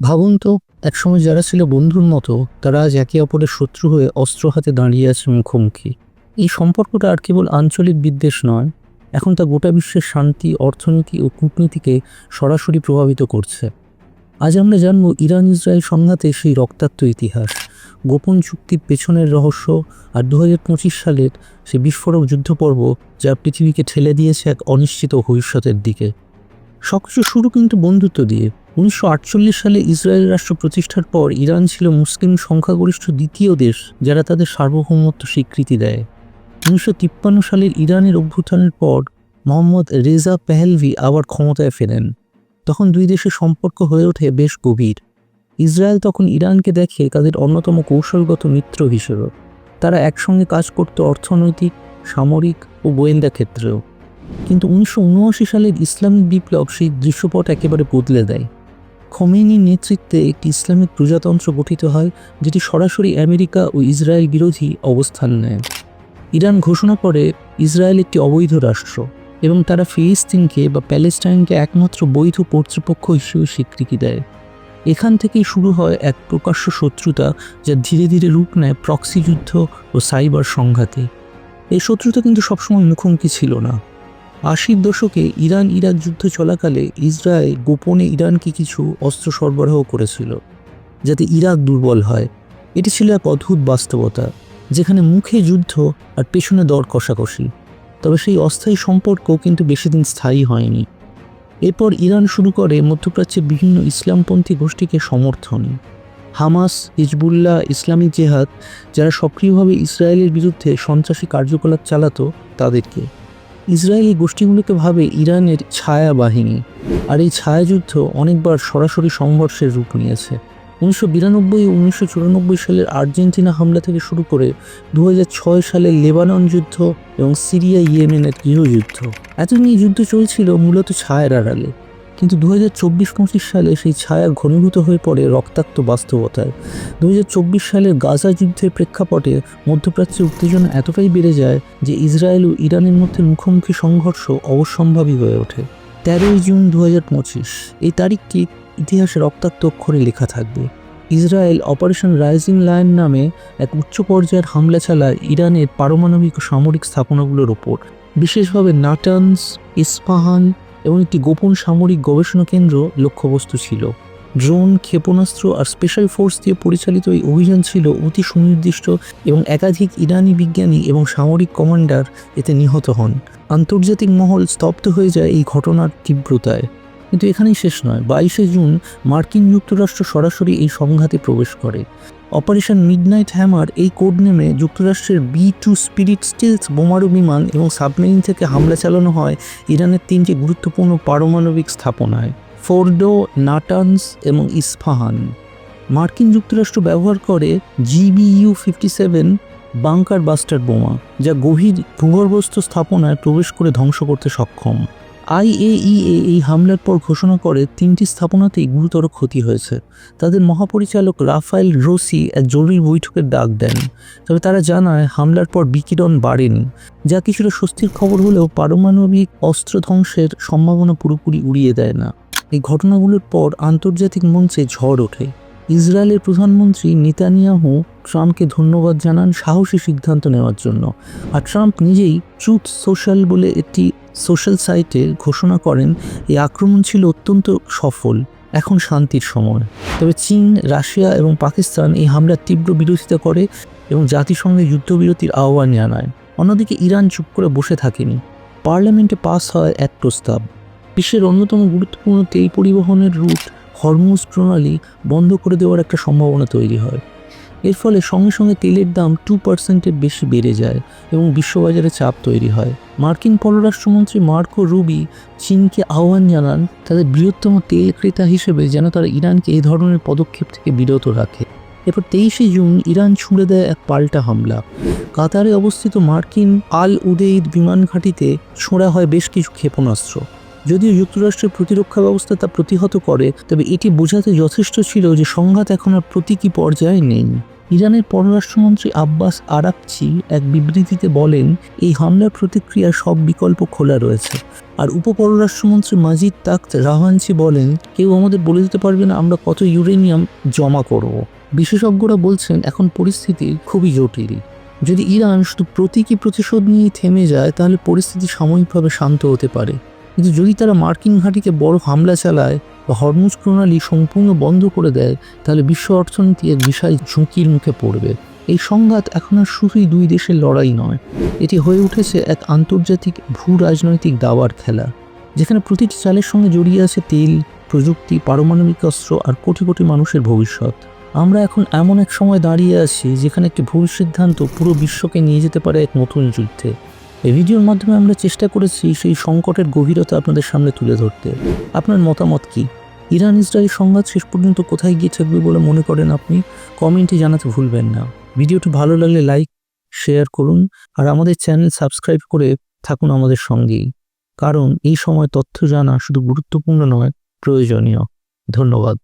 ভাবুন তো, একসময় যারা ছিল বন্ধুর মতো, তারা আজ একে অপরের শত্রু হয়ে অস্ত্র হাতে দাঁড়িয়ে আছে মুখোমুখি। এই সম্পর্কটা আর কেবল আঞ্চলিক বিদ্বেষ নয়, এখন তা গোটা বিশ্বের শান্তি, অর্থনীতি ও কূটনীতিকে সরাসরি প্রভাবিত করছে। আজ আমরা জানব ইরান ইসরায়েল সংঘাতে সেই রক্তাক্ত ইতিহাস। গোপন চুক্তির পেছনের রহস্য আর দু হাজার পঁচিশ সালের সে বিস্ফোরক যুদ্ধপর্ব যা পৃথিবীকে ঠেলে দিয়েছে এক অনিশ্চিত ভবিষ্যতের দিকে। সবকিছু শুরু কিন্তু বন্ধুত্ব দিয়ে। উনিশশো আটচল্লিশ সালে ইসরায়েল রাষ্ট্র প্রতিষ্ঠার পর ইরান ছিল মুসলিম সংখ্যাগরিষ্ঠ দ্বিতীয় দেশ যারা তাদের সার্বভৌমত্ব স্বীকৃতি দেয়। উনিশশো তিপ্পান্ন সালের ইরানের অভ্যুত্থানের পর মোহাম্মদ রেজা পেহেলভি আবার ক্ষমতায় ফেরেন। তখন দুই দেশের সম্পর্ক হয়ে ওঠে বেশ গভীর। ইসরায়েল তখন ইরানকে দেখে তাদের অন্যতম কৌশলগত মিত্র হিসেবে। তারা একসঙ্গে কাজ করত অর্থনৈতিক, সামরিক ও গোয়েন্দা ক্ষেত্রেও। কিন্তু উনিশশো সালের ইসলামিক বিপ্লব সেই দৃশ্যপট একেবারে বদলে দেয়। খোমেনির নেতৃত্বে একটি ইসলামিক প্রজাতন্ত্র গঠিত হয়, যেটি সরাসরি আমেরিকা ও ইসরায়েল বিরোধী অবস্থান নেয়। ইরান ঘোষণা করে, ইসরায়েল একটি অবৈধ রাষ্ট্র এবং তারা ফিলিস্তিনকে বা প্যালেস্টাইনকে একমাত্র বৈধ কর্তৃপক্ষ হিসেবে স্বীকৃতি দেয়। এখান থেকেই শুরু হয় এক প্রকাশ্য শত্রুতা, যা ধীরে ধীরে রূপ নেয় প্রক্সি যুদ্ধ ও সাইবার সংঘাতে। এই শত্রুতা কিন্তু সবসময় মুখোমুখি ছিল না। আশির দশকে ইরান ইরাক যুদ্ধ চলাকালে ইসরায়েল গোপনে ইরানকে কিছু অস্ত্র সরবরাহ করেছিল, যাতে ইরাক দুর্বল হয়। এটি ছিল এক অদ্ভুত বাস্তবতা, যেখানে মুখে যুদ্ধ আর পেছনে দর কষাকষি। তবে সেই অস্থায়ী সম্পর্ক কিন্তু বেশি দিন স্থায়ী হয়নি। এরপর ইরান শুরু করে মধ্যপ্রাচ্যের বিভিন্ন ইসলামপন্থী গোষ্ঠীকে সমর্থন। হামাস, হিজবুল্লাহ ইসলামিক জেহাদ, যারা সক্রিয়ভাবে ইসরায়েলের বিরুদ্ধে সন্ত্রাসী কার্যকলাপ চালাতো, তাদেরকে। ইসরায়েলি গোষ্ঠীগুলোকে ভাবে ইরানের ছায়া বাহিনী আর এই ছায়াযুদ্ধ অনেকবার সরাসরি সংঘর্ষের রূপ নিয়েছে। উনিশশো বিরানব্বই ও উনিশশো চুরানব্বই সালের আর্জেন্টিনা হামলা থেকে শুরু করে দু সালের লেবানন যুদ্ধ এবং সিরিয়া ইয়েমেনের গৃহযুদ্ধ এতদিন এই যুদ্ধ চলছিল মূলত ছায়ের আড়ালে। কিন্তু দু হাজার চব্বিশ পঁচিশ সালে সেই ছায়া ঘনীভূত হয়ে পড়ে রক্তাক্ত বাস্তবতায়। দু সালের গাজা যুদ্ধের প্রেক্ষাপটে মধ্যপ্রাচ্যে উত্তেজনা এতটাই বেড়ে যায় যে ইসরায়েল ও ইরানের মধ্যে মুখোমুখি সংঘর্ষ অবশ্যম্ভাবী হয়ে ওঠে। তেরোই জুন দু হাজার পঁচিশ, এই তারিখটি ইতিহাসে রক্তাক্ত অক্ষরে লেখা থাকবে। ইসরায়েল অপারেশন রাইজিং লায়ন নামে এক উচ্চ পর্যায়ের হামলা চালায় ইরানের পারমাণবিক সামরিক স্থাপনাগুলোর ওপর। বিশেষভাবে নাটানস, ইস্পাহান এবং একটি গোপন সামরিক গবেষণা কেন্দ্র লক্ষ্যবস্তু ছিল। ড্রোন, ক্ষেপণাস্ত্র আর স্পেশাল ফোর্স দিয়ে পরিচালিত এই অভিযান ছিল অতি সুনির্দিষ্ট এবং একাধিক ইরানি বিজ্ঞানী এবং সামরিক কমান্ডার এতে নিহত হন। আন্তর্জাতিক মহল স্তব্ধ হয়ে যায় এই ঘটনার তীব্রতায়। কিন্তু এখানেই শেষ নয়। বাইশে জুন মার্কিন যুক্তরাষ্ট্র সরাসরি এই সংঘাতে প্রবেশ করে। অপারেশন মিডনাইট হ্যামার এই কোড নেমে যুক্তরাষ্ট্রের বি টু স্পিরিট স্টিলস বোমারু বিমান এবং সাবমেরিন থেকে হামলা চালানো হয় ইরানের তিনটি গুরুত্বপূর্ণ পারমাণবিক স্থাপনায়, ফোর্ডো, নাটানস এবং ইস্পাহান মার্কিন যুক্তরাষ্ট্র ব্যবহার করে GBU fifty seven bunker buster বোমা, যা গভীর ভূগর্ভস্থ স্থাপনায় প্রবেশ করে ধ্বংস করতে সক্ষম। আইএইএ এই হামলার পর ঘোষণা করে তিনটি স্থাপনাতেই গুরুতর ক্ষতি হয়েছে। তাদের মহাপরিচালক রাফায়েল রোসি এক জরুরি বৈঠকের ডাক দেন। তবে তারা জানায়, হামলার পর বিকিরণ বাড়েনি। যা কিছুটা স্বস্তির খবর হলেও পারমাণবিক অস্ত্র ধ্বংসের সম্ভাবনা পুরোপুরি উড়িয়ে দেয় না। এই ঘটনাগুলোর পর আন্তর্জাতিক মঞ্চে ঝড় ওঠে। ইসরায়েলের প্রধানমন্ত্রী নেতানিয়াহু ট্রাম্পকে ধন্যবাদ জানান সাহসী সিদ্ধান্ত নেওয়ার জন্য। আর ট্রাম্প নিজেই ট্রুথ সোশ্যাল বলে একটি সোশ্যাল সাইটে ঘোষণা করেন, এই আক্রমণ ছিল অত্যন্ত সফল, এখন শান্তির সময়। তবে চীন, রাশিয়া এবং পাকিস্তান এই হামলার তীব্র বিরোধিতা করে এবং জাতিসংঘে যুদ্ধবিরতির আহ্বান জানায়। অন্যদিকে ইরান চুপ করে বসে থাকেনি। পার্লামেন্টে পাস হয় এক প্রস্তাব। বিশ্বের অন্যতম গুরুত্বপূর্ণ তেল পরিবহনের রুট হরমুজ প্রণালী বন্ধ করে দেওয়ার একটা সম্ভাবনা তৈরি হয়। এর ফলে সঙ্গে সঙ্গে তেলের দাম টু পার্সেন্টের বেশি বেড়ে যায় এবং বিশ্ববাজারে চাপ তৈরি হয়। মার্কিন পররাষ্ট্রমন্ত্রী মার্কো রুবি চীনকে আহ্বান জানান, তাদের বৃহত্তম তেল ক্রেতা হিসেবে যেন তারা ইরানকে এই ধরনের পদক্ষেপ থেকে বিরত রাখে। এরপর তেইশে জুন ইরান ছুঁড়ে দেয় এক পাল্টা হামলা। কাতারে অবস্থিত মার্কিন আল উদেইদ বিমান ঘাঁটিতে ছোঁড়া হয় বেশ কিছু ক্ষেপণাস্ত্র। যদিও যুক্তরাষ্ট্রের প্রতিরক্ষা ব্যবস্থা তা প্রতিহত করে, তবে এটি বোঝাতে যথেষ্ট ছিল যে সংঘাত এখন আর প্রতীকী পর্যায়ে নেই। ইরানের পররাষ্ট্রমন্ত্রী আব্বাস আরাকচি এক বিবৃতিতে বলেন, এই হামলার প্রতিক্রিয়া সব বিকল্প খোলা রয়েছে। আর উপপররাষ্ট্রমন্ত্রী মাজিদ তাক্ত রাহানচি বলেন, কেউ আমাদের বলে দিতে পারবে না আমরা কত ইউরেনিয়াম জমা করব। বিশেষজ্ঞরা বলছেন, এখন পরিস্থিতি খুবই জটিল। যদি ইরান শুধু প্রতীকী প্রতিশোধ নিয়ে থেমে যায়, তাহলে পরিস্থিতি সাময়িকভাবে শান্ত হতে পারে। কিন্তু যদি তারা মার্কিন ঘাঁটিতে বড় হামলা চালায় বা হরমুজ প্রণালী সম্পূর্ণ বন্ধ করে দেয়, তাহলে বিশ্ব অর্থনীতি এক বিশাল ঝুঁকির মুখে পড়বে। এই সংঘাত এখন আর শুধুই দুই দেশের লড়াই নয়, এটি হয়ে উঠেছে এক আন্তর্জাতিক ভূ রাজনৈতিক দাবার খেলা, যেখানে প্রতিটি চালের সঙ্গে জড়িয়ে আছে তেল, প্রযুক্তি, পারমাণবিক অস্ত্র আর কোটি কোটি মানুষের ভবিষ্যৎ। আমরা এখন এমন এক সময় দাঁড়িয়ে আছি যেখানে একটি ভুল সিদ্ধান্ত পুরো বিশ্বকে নিয়ে যেতে পারে এক নতুন যুদ্ধে। এই ভিডিওর মাধ্যমে আমরা চেষ্টা করেছি সেই সংকটের গভীরতা আপনাদের সামনে তুলে ধরতে। আপনার মতামত কি? ইরান ইসরায়েল সংঘাত শেষ পর্যন্ত কোথায় গিয়ে থাকবে বলে মনে করেন আপনি? কমেন্টে জানাতে ভুলবেন না। ভিডিওটি ভালো লাগলে লাইক, শেয়ার করুন আর আমাদের চ্যানেল সাবস্ক্রাইব করে থাকুন আমাদের সঙ্গেই। কারণ এই সময় তথ্য জানা শুধু গুরুত্বপূর্ণ নয়, প্রয়োজনীয়। ধন্যবাদ।